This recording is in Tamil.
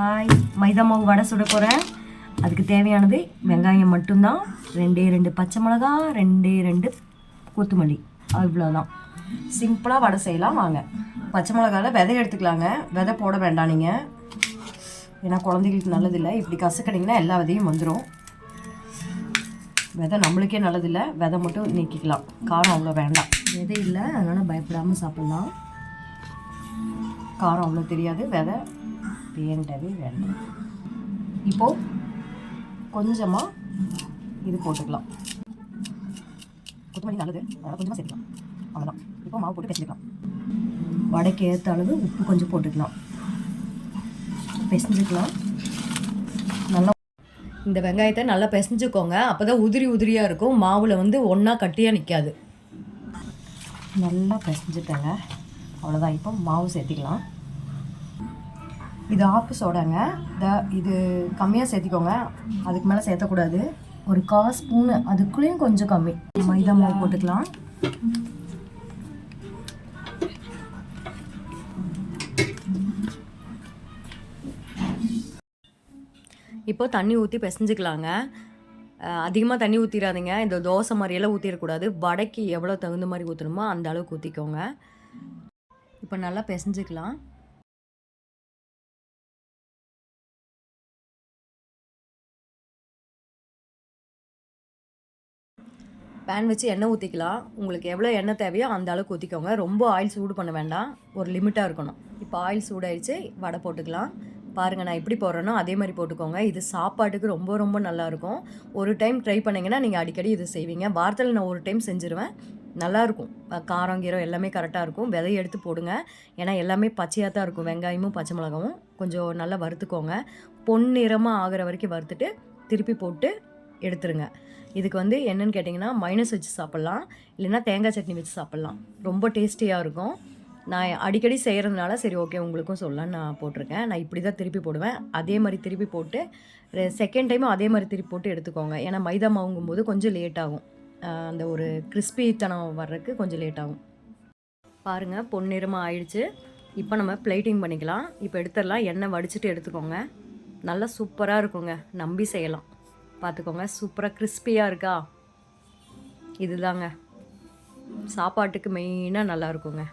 ஹாய் மைதா மாவு வடை சுட போகிறேன் அதுக்கு தேவையானது வெங்காயம் மட்டும்தான். ரெண்டே ரெண்டு பச்சை மிளகா ரெண்டே ரெண்டு கொத்தமல்லி. அவ்வளோதான் சிம்பிளாக வடை செய்யலாம். வாங்க. பச்சை மிளகாவில் விதை எடுத்துக்கலாங்க. விதை போட வேண்டாம் நீங்கள் ஏன்னா குழந்தைகளுக்கு நல்லதில்லை. இப்படி கசக்கடிங்கன்னா எல்லா விதையும் வந்துடும் விதை நம்மளுக்கே நல்லதில்லை. விதை மட்டும் நீக்கிக்கலாம். காரம் அவ்வளோ வேண்டாம். விதை இல்லை. அதனால் பயப்படாமல் சாப்பிட்லாம். காரம் அவ்வளோ தெரியாது. விதை வேண்டவே வேண்டாம். இப்போது கொஞ்சமாக இது போட்டுக்கலாம். கொத்தமல்லி நல்லது. அதனால் கொஞ்சமாக சேர்த்துக்கலாம். அவ்வளோதான் இப்போ மாவு போட்டு பிசைஞ்சிக்கலாம். வடைக்கு ஏற்ற அளவு உப்பு கொஞ்சம் போட்டுக்கலாம். பிசைஞ்சுக்கலாம். நல்லா இந்த வெங்காயத்தை நல்லா பிசைஞ்சுக்கோங்க. அப்போ தான் உதிரி உதிரியாக இருக்கும். மாவில் வந்து ஒன்றா கட்டியாக நிற்காது நல்லா பிசைஞ்சுட்டேங்க அவ்வளோதான் இப்போ மாவு சேர்த்திக்கலாம். இது ஆப்பு சோடாங்க. த இது கம்மியாக சேர்த்திக்கோங்க. அதுக்கு மேலே சேர்த்தக்கூடாது. ஒரு கால் ஸ்பூனு அதுக்குள்ளேயும் கொஞ்சம் கம்மி. மைதா மாவு போட்டுக்கலாம். இப்போ தண்ணி ஊற்றி பிசைஞ்சிக்கலாங்க. அதிகமாக தண்ணி ஊற்றிடாதீங்க இந்த தோசை மாதிரியெல்லாம் ஊற்றிடக்கூடாது வடைக்கு எவ்வளோ தகுந்த மாதிரி ஊற்றணுமோ அந்த அளவுக்கு ஊற்றிக்கோங்க இப்போ நல்லா பிசைஞ்சிக்கலாம். பேன் வச்சு எண்ணெய் ஊற்றிக்கலாம் உங்களுக்கு எவ்வளோ எண்ணெய் தேவையோ அந்த அளவுக்கு ஊற்றிக்கோங்க ரொம்ப ஆயில் சூடு பண்ண வேண்டாம். ஒரு லிமிட்டாக இருக்கணும். இப்போ ஆயில் சூடாயிடுச்சு வடை போட்டுக்கலாம். பாருங்கள் நான் எப்படி போடுறேனோ அதே மாதிரி போட்டுக்கோங்க. இது சாப்பாட்டுக்கு ரொம்ப ரொம்ப நல்லாயிருக்கும் ஒரு டைம் ட்ரை பண்ணிங்கன்னா நீங்கள் அடிக்கடி இது செய்வீங்க. வாரத்தில் நான் ஒரு டைம் செஞ்சுருவேன். நல்லாயிருக்கும் காரம் கீரம் எல்லாமே கரெக்டாக இருக்கும். விதையை எடுத்து போடுங்க. ஏன்னா எல்லாமே பச்சையாக தான் இருக்கும். வெங்காயமும் பச்சை மிளகாவும். கொஞ்சம் நல்லா வறுத்துக்கோங்க. பொன்னிறமாக ஆகிற வரைக்கும் வறுத்துட்டு திருப்பி போட்டு எடுத்துருங்க. இதுக்கு வந்து என்னன்னு கேட்டிங்கன்னா மைனஸ் வச்சு சாப்பிட்லாம். இல்லைன்னா தேங்காய் சட்னி வச்சு சாப்பிட்லாம். ரொம்ப டேஸ்டியாக இருக்கும். நான் அடிக்கடி செய்கிறதுனால சரி ஓகே உங்களுக்கும் சொல்லலான்னு நான் போட்டிருக்கேன். நான் இப்படி தான் திருப்பி போடுவேன். அதே மாதிரி திருப்பி போட்டு செகண்ட் டைமும் அதே மாதிரி திருப்பி போட்டு எடுத்துக்கோங்க. ஏன்னா மைதா மாவுங்கும் போது கொஞ்சம் லேட் ஆகும். அந்த ஒரு கிறிஸ்பித்தனம் வர்றதுக்கு கொஞ்சம் லேட் ஆகும். பாருங்கள் பொன்னிறமாக ஆயிடுச்சு. இப்போ நம்ம பிளேட்டிங் பண்ணிக்கலாம். இப்போ எடுத்துடலாம். எண்ணெய் வடிச்சிட்டு எடுத்துக்கோங்க. நல்லா சூப்பராக இருக்குங்க. நம்பி செய்யலாம். பார்த்துக்கோங்க சூப்பராக கிறிஸ்பியாக இருக்கா? இதுதாங்க. சாப்பாட்டுக்கு மெயினாக நல்லா இருக்குங்க.